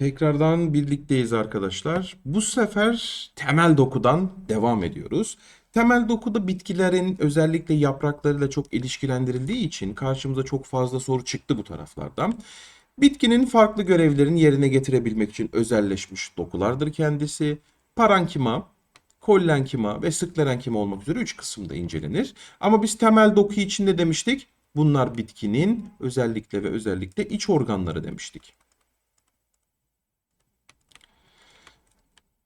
Tekrardan birlikteyiz arkadaşlar. Bu sefer temel dokudan devam ediyoruz. Temel dokuda bitkilerin özellikle yapraklarıyla çok ilişkilendirildiği için karşımıza çok fazla soru çıktı bu taraflardan. Bitkinin farklı görevlerini yerine getirebilmek için özelleşmiş dokulardır kendisi. Parankima, kollenkima ve sklerenkima olmak üzere 3 kısımda incelenir. Ama biz temel doku için ne demiştik? Bunlar bitkinin özellikle ve özellikle iç organları demiştik.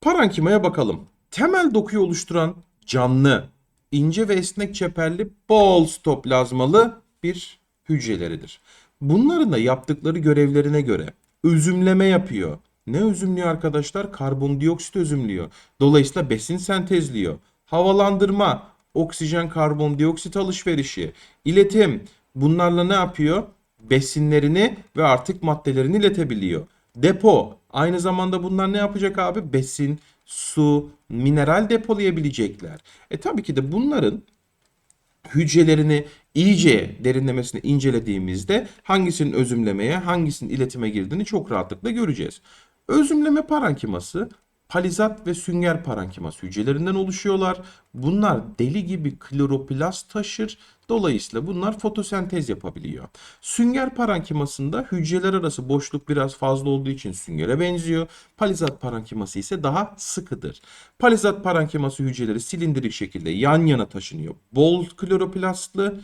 Parankimaya bakalım. Temel dokuyu oluşturan canlı, ince ve esnek çeperli bol stoplazmalı bir hücreleridir. Bunların da yaptıkları görevlerine göre özümleme yapıyor. Ne özümlüyor arkadaşlar? Karbondioksit özümlüyor. Dolayısıyla besin sentezliyor. Havalandırma, oksijen karbondioksit alışverişi, iletim bunlarla ne yapıyor? Besinlerini ve artık maddelerini iletebiliyor. Depo aynı zamanda bunlar ne yapacak abi? Besin, su, mineral depolayabilecekler. E tabii ki de bunların hücrelerini iyice derinlemesine incelediğimizde hangisinin özümlemeye, hangisinin iletime girdiğini çok rahatlıkla göreceğiz. Özümleme parenkiması palizat ve sünger parenkiması hücrelerinden oluşuyorlar. Bunlar deli gibi kloroplast taşır. Dolayısıyla bunlar fotosentez yapabiliyor. Sünger parenkimasında hücreler arası boşluk biraz fazla olduğu için süngere benziyor. Palizat parenkiması ise daha sıkıdır. Palizat parenkiması hücreleri silindirik şekilde yan yana taşınıyor. Bol kloroplastlı.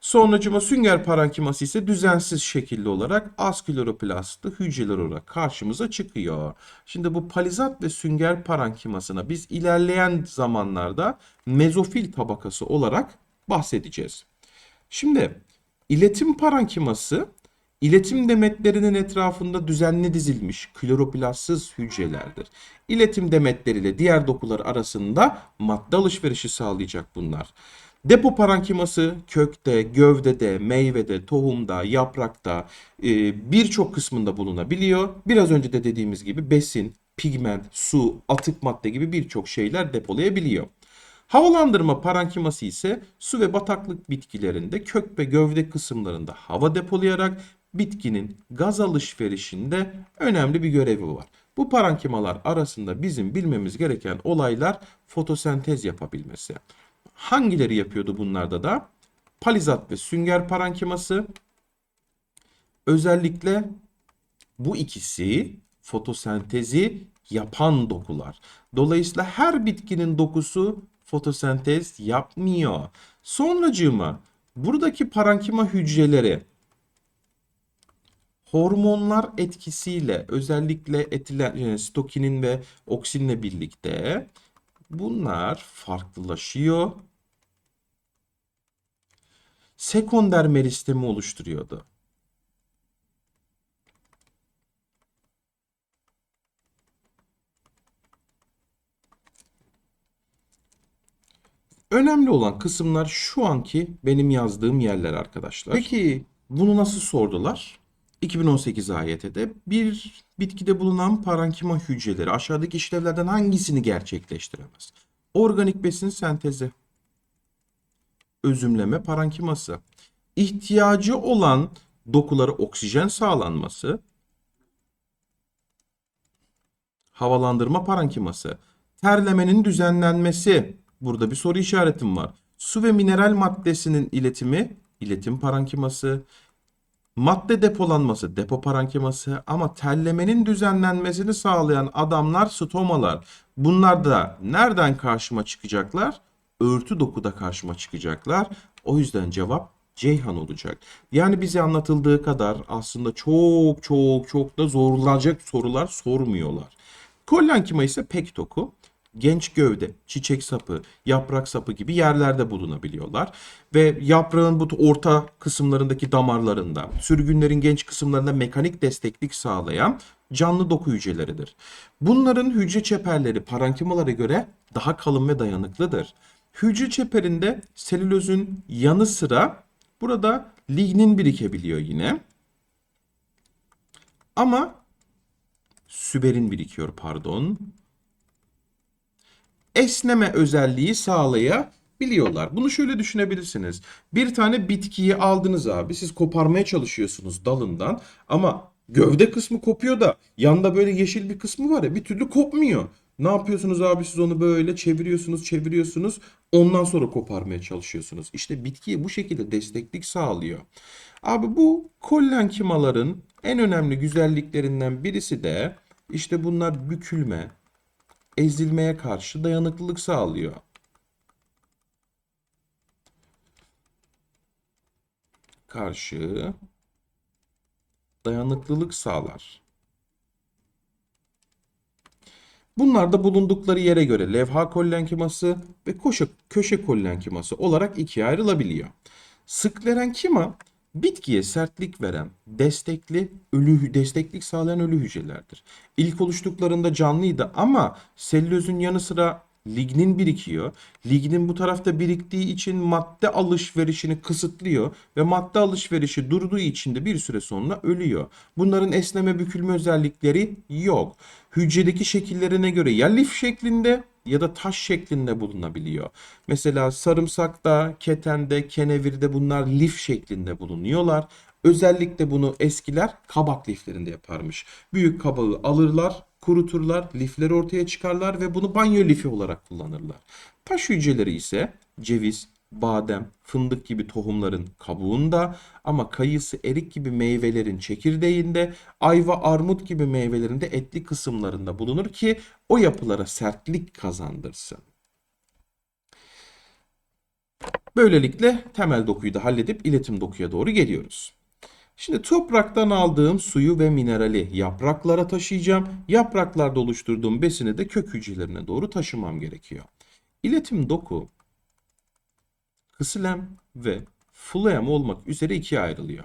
Sonracıma sünger parenkiması ise düzensiz şekilde olarak az kloroplastlı hücreler olarak karşımıza çıkıyor. Şimdi bu palizat ve sünger parenkimasına biz ilerleyen zamanlarda mezofil tabakası olarak bahsedeceğiz. Şimdi iletim parenkiması iletim demetlerinin etrafında düzenli dizilmiş kloroplastsız hücrelerdir. İletim demetleriyle diğer dokular arasında madde alışverişi sağlayacak bunlar. Depo parenkiması kökte, gövdede, meyvede, tohumda, yaprakta e, birçok kısmında bulunabiliyor. Biraz önce de dediğimiz gibi besin, pigment, su, atık madde gibi birçok şeyler depolayabiliyor. Havalandırma parenkiması ise su ve bataklık bitkilerinde kök ve gövde kısımlarında hava depolayarak bitkinin gaz alışverişinde önemli bir görevi var. Bu parenkimalar arasında bizim bilmemiz gereken olaylar fotosentez yapabilmesi. Hangileri yapıyordu bunlarda da? Palizat ve sünger parenkiması. Özellikle bu ikisi fotosentezi yapan dokular. Dolayısıyla her bitkinin dokusu fotosentez yapmıyor. Sonracığıma buradaki parenkima hücreleri hormonlar etkisiyle özellikle etilen, e, stokinin ve oksinle birlikte bunlar farklılaşıyor. Sekonder meristemi oluşturuyordu. Önemli olan kısımlar şu anki benim yazdığım yerler arkadaşlar. Peki bunu nasıl sordular? 2018 AYT'de bir bitkide bulunan parenkima hücreleri aşağıdaki işlevlerden hangisini gerçekleştiremez? Organik besin sentezi, özümleme parenkiması, ihtiyacı olan dokulara oksijen sağlanması, havalandırma parenkiması, terlemenin düzenlenmesi, burada bir soru işaretim var. Su ve mineral maddesinin iletimi, iletim parenkiması, madde depolanması, depo parenkiması ama terlemenin düzenlenmesini sağlayan adamlar stomalar. Bunlar da nereden karşıma çıkacaklar? Örtü dokuda karşıma çıkacaklar. O yüzden cevap Ceyhan olacak. Yani bize anlatıldığı kadar aslında çok çok çok da zorlanacak sorular sormuyorlar. Kollenkima ise pek doku genç gövde, çiçek sapı, yaprak sapı gibi yerlerde bulunabiliyorlar. Ve yaprağın bu orta kısımlarındaki damarlarında, sürgünlerin genç kısımlarında mekanik desteklik sağlayan canlı doku hücreleridir. Bunların hücre çeperleri parenkimalara göre daha kalın ve dayanıklıdır. Hücre çeperinde selülozun yanı sıra burada lignin birikebiliyor yine. Ama süberin birikiyor pardon esneme özelliği sağlayabiliyorlar. Bunu şöyle düşünebilirsiniz. Bir tane bitkiyi aldınız abi. Siz koparmaya çalışıyorsunuz dalından ama Gövde kısmı kopuyor da yanda böyle yeşil bir kısmı var ya bir türlü kopmuyor. Ne yapıyorsunuz abi siz onu böyle çeviriyorsunuz çeviriyorsunuz ondan sonra koparmaya çalışıyorsunuz. İşte bitkiye bu şekilde desteklik sağlıyor. Abi bu kollenkimaların en önemli güzelliklerinden birisi de işte bunlar bükülme, ezilmeye karşı dayanıklılık sağlıyor. Karşı dayanıklılık sağlar. Bunlar da bulundukları yere göre levha kollenkiması ve koşa, köşe kollenkiması olarak ikiye ayrılabiliyor. Sklerenkima bitkiye sertlik veren, destekli ölü desteklik sağlayan ölü hücrelerdir. İlk oluştuklarında canlıydı ama sellüzün yanı sıra lignin birikiyor. Lignin bu tarafta biriktiği için madde alışverişini kısıtlıyor ve madde alışverişi durduğu için de bir süre sonra ölüyor. Bunların esneme bükülme özellikleri yok. Hücredeki şekillerine göre ya lif şeklinde ya da taş şeklinde bulunabiliyor. Mesela sarımsakta, ketende, kenevirde bunlar lif şeklinde bulunuyorlar. Özellikle bunu eskiler kabak liflerinde yaparmış. Büyük kabağı alırlar, kuruturlar, lifleri ortaya çıkarlar ve bunu banyo lifi olarak kullanırlar. Taş hücreleri ise ceviz, badem, fındık gibi tohumların kabuğunda ama kayısı, erik gibi meyvelerin çekirdeğinde, ayva, armut gibi meyvelerin de etli kısımlarında bulunur ki o yapılara sertlik kazandırsın. Böylelikle temel dokuyu da halledip iletim dokuya doğru geliyoruz. Şimdi topraktan aldığım suyu ve minerali yapraklara taşıyacağım. Yapraklarda oluşturduğum besini de kök hücrelerine doğru taşımam gerekiyor. İletim doku kısilem ve fluem olmak üzere ikiye ayrılıyor.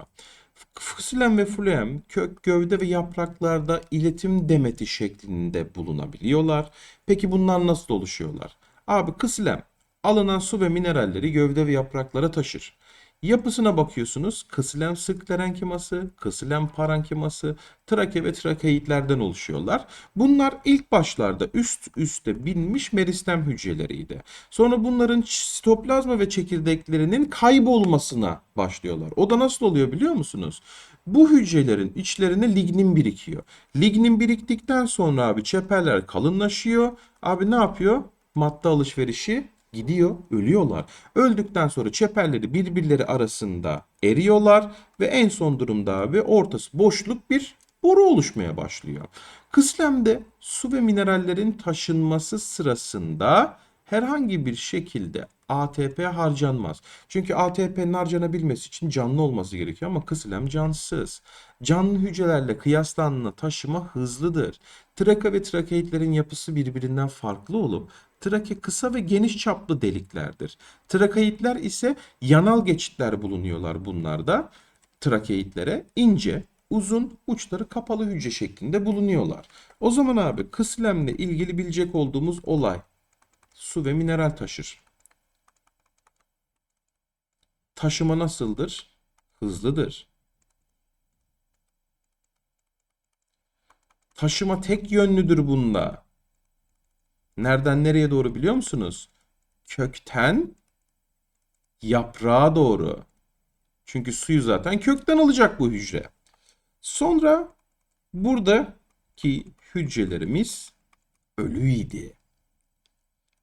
Kısilem ve fluem kök, gövde ve yapraklarda iletim demeti şeklinde bulunabiliyorlar. Peki bunlar nasıl oluşuyorlar? Abi kısilem alınan su ve mineralleri gövde ve yapraklara taşır. Yapısına bakıyorsunuz. Kısilem sıklerenkiması, kısilem parenkiması, trake ve trakeitlerden oluşuyorlar. Bunlar ilk başlarda üst üste binmiş meristem hücreleriydi. Sonra bunların sitoplazma ve çekirdeklerinin kaybolmasına başlıyorlar. O da nasıl oluyor biliyor musunuz? Bu hücrelerin içlerine lignin birikiyor. Lignin biriktikten sonra abi çeperler kalınlaşıyor. Abi ne yapıyor? Madde alışverişi gidiyor, ölüyorlar. Öldükten sonra çeperleri birbirleri arasında eriyorlar ve en son durumda abi ortası boşluk bir boru oluşmaya başlıyor. Kıslemde su ve minerallerin taşınması sırasında herhangi bir şekilde ATP harcanmaz. Çünkü ATP'nin harcanabilmesi için canlı olması gerekiyor ama kısilem cansız. Canlı hücrelerle kıyaslandığında taşıma hızlıdır. Traka ve trakeitlerin yapısı birbirinden farklı olup trake kısa ve geniş çaplı deliklerdir. Trakeitler ise yanal geçitler bulunuyorlar bunlarda. Trakeitlere ince, uzun, uçları kapalı hücre şeklinde bulunuyorlar. O zaman abi kıslemle ilgili bilecek olduğumuz olay su ve mineral taşır. Taşıma nasıldır? Hızlıdır. Taşıma tek yönlüdür bunda. Nereden nereye doğru biliyor musunuz? Kökten yaprağa doğru. Çünkü suyu zaten kökten alacak bu hücre. Sonra buradaki hücrelerimiz ölüydi.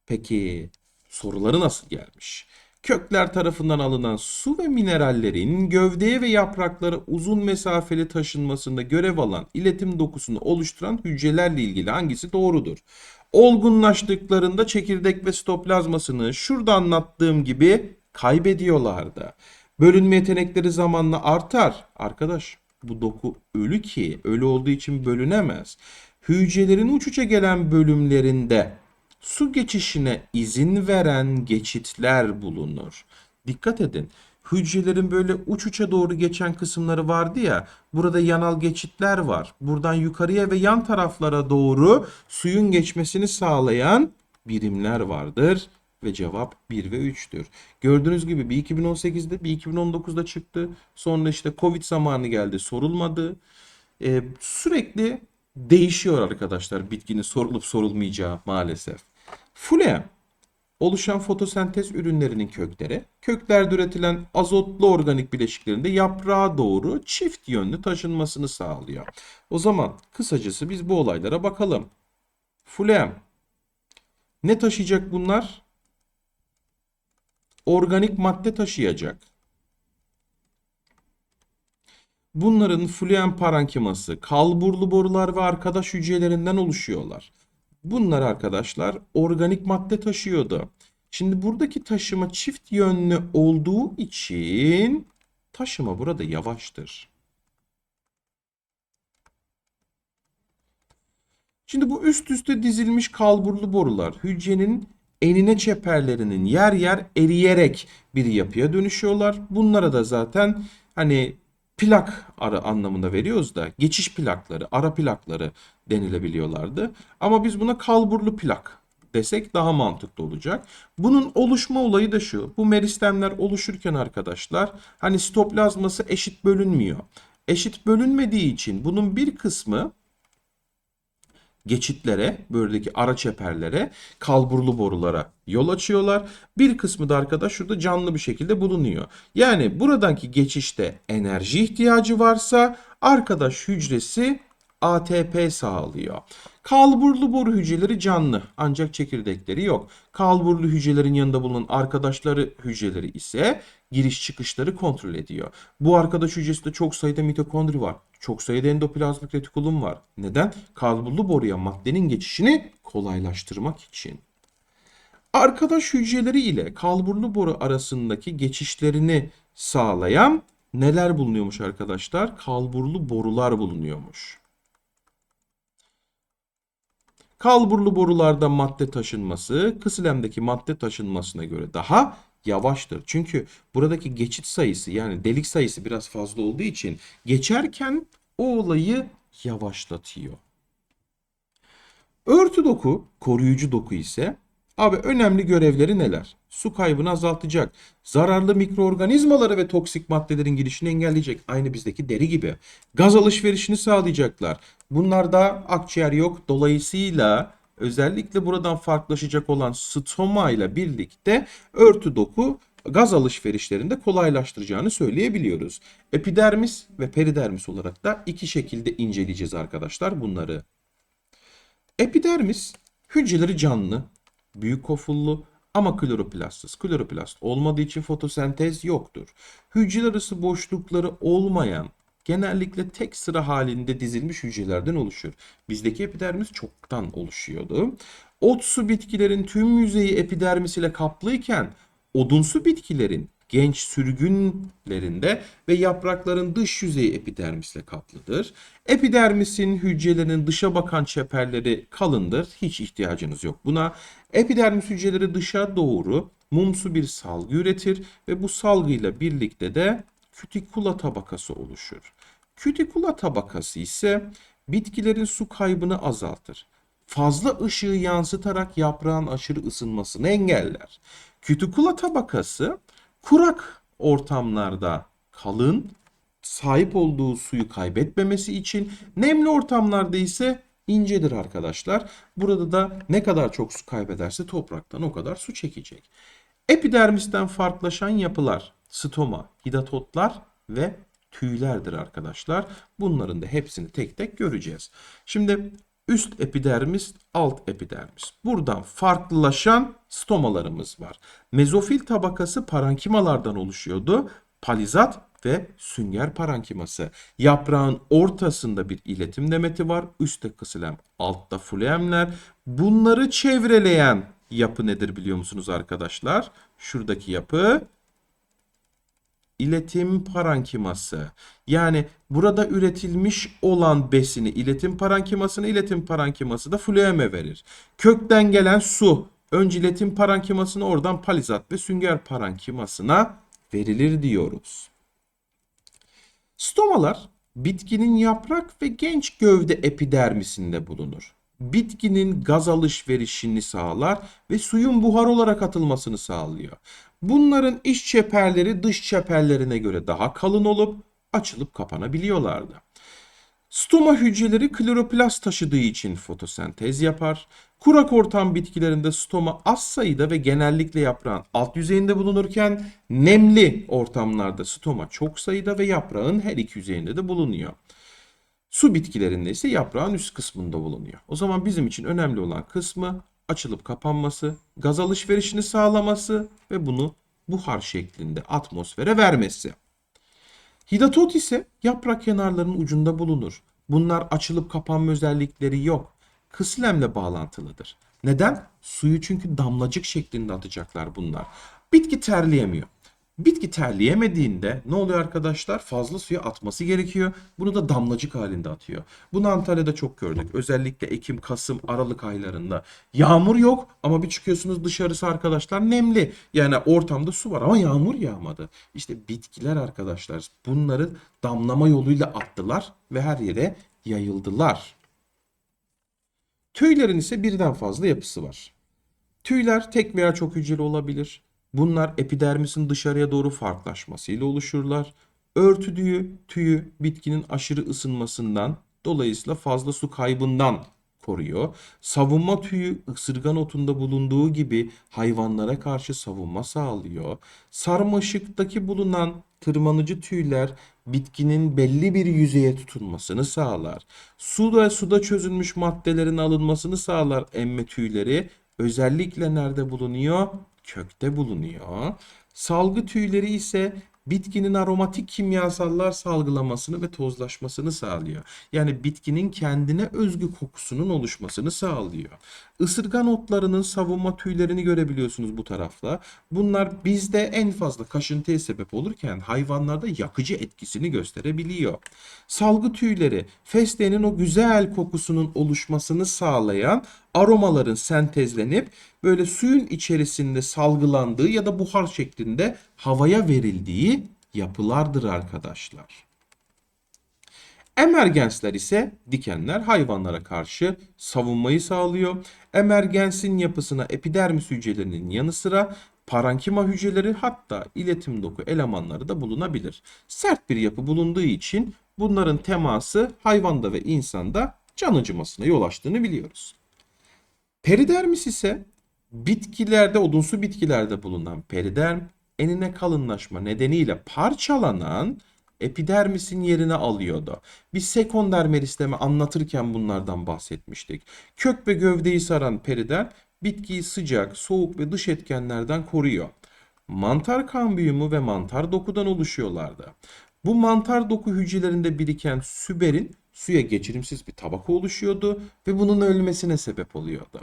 Peki soruları nasıl gelmiş? Kökler tarafından alınan su ve minerallerin gövdeye ve yapraklara uzun mesafeli taşınmasında görev alan iletim dokusunu oluşturan hücrelerle ilgili hangisi doğrudur? Olgunlaştıklarında çekirdek ve sitoplazmasını şurada anlattığım gibi kaybediyorlardı. Bölünme yetenekleri zamanla artar. Arkadaş bu doku ölü ki ölü olduğu için bölünemez. Hücrelerin uç uça gelen bölümlerinde su geçişine izin veren geçitler bulunur. Dikkat edin. Hücrelerin böyle uç uça doğru geçen kısımları vardı ya. Burada yanal geçitler var. Buradan yukarıya ve yan taraflara doğru suyun geçmesini sağlayan birimler vardır ve cevap 1 ve 3'tür. Gördüğünüz gibi bir 2018'de bir 2019'da çıktı. Sonra işte Covid zamanı geldi sorulmadı. Ee, sürekli değişiyor arkadaşlar bitkinin sorulup sorulmayacağı maalesef. Fulem oluşan fotosentez ürünlerinin kökleri, köklerde üretilen azotlu organik bileşiklerin de yaprağa doğru çift yönlü taşınmasını sağlıyor. O zaman kısacası biz bu olaylara bakalım. Fulem. Ne taşıyacak bunlar? Organik madde taşıyacak. Bunların fluem parenkiması, kalburlu borular ve arkadaş hücrelerinden oluşuyorlar. Bunlar arkadaşlar organik madde taşıyordu. Şimdi buradaki taşıma çift yönlü olduğu için taşıma burada yavaştır. Şimdi bu üst üste dizilmiş kalburlu borular hücrenin enine çeperlerinin yer yer eriyerek bir yapıya dönüşüyorlar. Bunlara da zaten hani plak ara anlamında veriyoruz da geçiş plakları, ara plakları denilebiliyorlardı. Ama biz buna kalburlu plak desek daha mantıklı olacak. Bunun oluşma olayı da şu. Bu meristemler oluşurken arkadaşlar hani stoplazması eşit bölünmüyor. Eşit bölünmediği için bunun bir kısmı geçitlere, böyleki ara çeperlere, kalburlu borulara yol açıyorlar. Bir kısmı da arkadaş şurada canlı bir şekilde bulunuyor. Yani buradaki geçişte enerji ihtiyacı varsa arkadaş hücresi ATP sağlıyor. Kalburlu boru hücreleri canlı ancak çekirdekleri yok. Kalburlu hücrelerin yanında bulunan arkadaşları hücreleri ise giriş çıkışları kontrol ediyor. Bu arkadaş hücresinde çok sayıda mitokondri var. Çok sayıda endoplazmik retikulum var. Neden? Kalburlu boruya maddenin geçişini kolaylaştırmak için. Arkadaş hücreleri ile kalburlu boru arasındaki geçişlerini sağlayan neler bulunuyormuş arkadaşlar? Kalburlu borular bulunuyormuş. Kalburlu borularda madde taşınması kısilemdeki madde taşınmasına göre daha yavaştır. Çünkü buradaki geçit sayısı yani delik sayısı biraz fazla olduğu için geçerken o olayı yavaşlatıyor. Örtü doku, koruyucu doku ise abi önemli görevleri neler? Su kaybını azaltacak, zararlı mikroorganizmaları ve toksik maddelerin girişini engelleyecek. Aynı bizdeki deri gibi. Gaz alışverişini sağlayacaklar. Bunlarda akciğer yok. Dolayısıyla özellikle buradan farklılaşacak olan stoma ile birlikte örtü doku gaz alışverişlerinde kolaylaştıracağını söyleyebiliyoruz. Epidermis ve peridermis olarak da iki şekilde inceleyeceğiz arkadaşlar bunları. Epidermis hücreleri canlı, büyük kofullu ama kloroplastsız. Kloroplast olmadığı için fotosentez yoktur. Hücre arası boşlukları olmayan genellikle tek sıra halinde dizilmiş hücrelerden oluşur. Bizdeki epidermis çoktan oluşuyordu. Otsu bitkilerin tüm yüzeyi epidermis ile kaplıyken odunsu bitkilerin genç sürgünlerinde ve yaprakların dış yüzeyi epidermisle kaplıdır. Epidermisin hücrelerinin dışa bakan çeperleri kalındır. Hiç ihtiyacınız yok buna. Epidermis hücreleri dışa doğru mumsu bir salgı üretir ve bu salgıyla birlikte de kütikula tabakası oluşur. Kütikula tabakası ise bitkilerin su kaybını azaltır. Fazla ışığı yansıtarak yaprağın aşırı ısınmasını engeller. Kütikula tabakası kurak ortamlarda kalın, sahip olduğu suyu kaybetmemesi için nemli ortamlarda ise incedir arkadaşlar. Burada da ne kadar çok su kaybederse topraktan o kadar su çekecek. Epidermisten farklılaşan yapılar stoma, hidatotlar ve tüylerdir arkadaşlar. Bunların da hepsini tek tek göreceğiz. Şimdi üst epidermis, alt epidermis. Buradan farklılaşan stomalarımız var. Mezofil tabakası parankimalardan oluşuyordu. Palizat ve sünger parankiması. Yaprağın ortasında bir iletim demeti var. Üstte kısilem, altta fluemler. Bunları çevreleyen yapı nedir biliyor musunuz arkadaşlar? Şuradaki yapı iletim parankiması. Yani burada üretilmiş olan besini iletim parankimasına, iletim parankiması da flueme verir. Kökten gelen su önce iletim parankimasına oradan palizat ve sünger parankimasına verilir diyoruz. Stomalar bitkinin yaprak ve genç gövde epidermisinde bulunur. Bitkinin gaz alışverişini sağlar ve suyun buhar olarak atılmasını sağlıyor. Bunların iç çeperleri dış çeperlerine göre daha kalın olup açılıp kapanabiliyorlardı. Stoma hücreleri kloroplast taşıdığı için fotosentez yapar. Kurak ortam bitkilerinde stoma az sayıda ve genellikle yaprağın alt yüzeyinde bulunurken nemli ortamlarda stoma çok sayıda ve yaprağın her iki yüzeyinde de bulunuyor. Su bitkilerinde ise yaprağın üst kısmında bulunuyor. O zaman bizim için önemli olan kısmı açılıp kapanması, gaz alışverişini sağlaması ve bunu buhar şeklinde atmosfere vermesi. Hidatot ise yaprak kenarlarının ucunda bulunur. Bunlar açılıp kapanma özellikleri yok. Kıslemle bağlantılıdır. Neden? Suyu çünkü damlacık şeklinde atacaklar bunlar. Bitki terleyemiyor. Bitki terleyemediğinde ne oluyor arkadaşlar? Fazla suya atması gerekiyor. Bunu da damlacık halinde atıyor. Bunu Antalya'da çok gördük. Özellikle Ekim, Kasım, Aralık aylarında. Yağmur yok ama bir çıkıyorsunuz dışarısı arkadaşlar nemli. Yani ortamda su var ama yağmur yağmadı. İşte bitkiler arkadaşlar bunları damlama yoluyla attılar ve her yere yayıldılar. Tüylerin ise birden fazla yapısı var. Tüyler tek veya çok hücreli olabilir. Bunlar epidermisin dışarıya doğru farklılaşmasıyla oluşurlar. Örtü tüyü, bitkinin aşırı ısınmasından dolayısıyla fazla su kaybından koruyor. Savunma tüyü ısırgan otunda bulunduğu gibi hayvanlara karşı savunma sağlıyor. Sarmaşıktaki bulunan tırmanıcı tüyler bitkinin belli bir yüzeye tutunmasını sağlar. Suda suda çözülmüş maddelerin alınmasını sağlar emme tüyleri. Özellikle nerede bulunuyor? Kökte bulunuyor. Salgı tüyleri ise bitkinin aromatik kimyasallar salgılamasını ve tozlaşmasını sağlıyor. Yani bitkinin kendine özgü kokusunun oluşmasını sağlıyor. Isırgan otlarının savunma tüylerini görebiliyorsunuz bu tarafta. Bunlar bizde en fazla kaşıntıya sebep olurken hayvanlarda yakıcı etkisini gösterebiliyor. Salgı tüyleri fesleğenin o güzel kokusunun oluşmasını sağlayan aromaların sentezlenip böyle suyun içerisinde salgılandığı ya da buhar şeklinde havaya verildiği yapılardır arkadaşlar. Emergensler ise dikenler hayvanlara karşı savunmayı sağlıyor. Emergensin yapısına epidermis hücrelerinin yanı sıra parankima hücreleri hatta iletim doku elemanları da bulunabilir. Sert bir yapı bulunduğu için bunların teması hayvanda ve insanda can acımasına yol açtığını biliyoruz. Peridermis ise bitkilerde, odunsu bitkilerde bulunan periderm enine kalınlaşma nedeniyle parçalanan epidermisin yerini alıyordu. Biz sekonder meristemi anlatırken bunlardan bahsetmiştik. Kök ve gövdeyi saran periderm bitkiyi sıcak, soğuk ve dış etkenlerden koruyor. Mantar kambiyumu ve mantar dokudan oluşuyorlardı. Bu mantar doku hücrelerinde biriken süberin suya geçirimsiz bir tabaka oluşuyordu ve bunun ölmesine sebep oluyordu.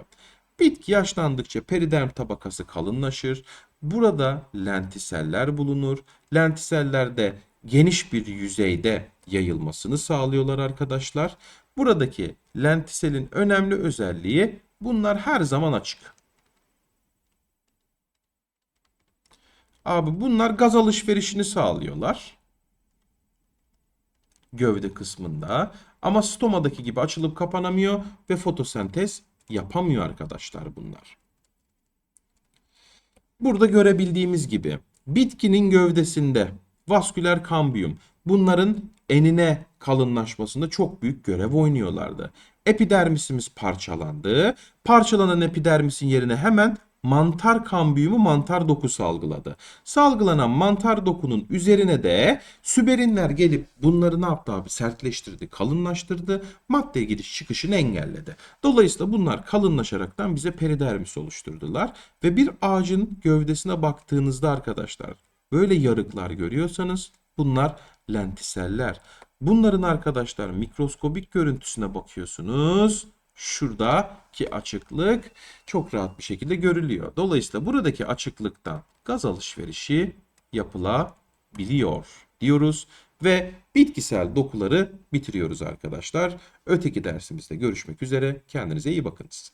Bitki yaşlandıkça periderm tabakası kalınlaşır. Burada lentiseller bulunur. Lentiseller de geniş bir yüzeyde yayılmasını sağlıyorlar arkadaşlar. Buradaki lentiselin önemli özelliği bunlar her zaman açık. Abi bunlar gaz alışverişini sağlıyorlar. Gövde kısmında. Ama stomadaki gibi açılıp kapanamıyor ve fotosentez yapamıyor arkadaşlar bunlar. Burada görebildiğimiz gibi bitkinin gövdesinde vasküler kambiyum bunların enine kalınlaşmasında çok büyük görev oynuyorlardı. Epidermisimiz parçalandı. Parçalanan epidermisin yerine hemen mantar kambiyumu mantar dokusu salgıladı. Salgılanan mantar dokunun üzerine de süberinler gelip bunları ne yaptı abi? Sertleştirdi, kalınlaştırdı. Maddeye gidiş çıkışını engelledi. Dolayısıyla bunlar kalınlaşaraktan bize peridermis oluşturdular. Ve bir ağacın gövdesine baktığınızda arkadaşlar böyle yarıklar görüyorsanız bunlar lentiseller. Bunların arkadaşlar mikroskobik görüntüsüne bakıyorsunuz şuradaki açıklık çok rahat bir şekilde görülüyor. Dolayısıyla buradaki açıklıktan gaz alışverişi yapılabiliyor diyoruz ve bitkisel dokuları bitiriyoruz arkadaşlar. Öteki dersimizde görüşmek üzere. Kendinize iyi bakınız.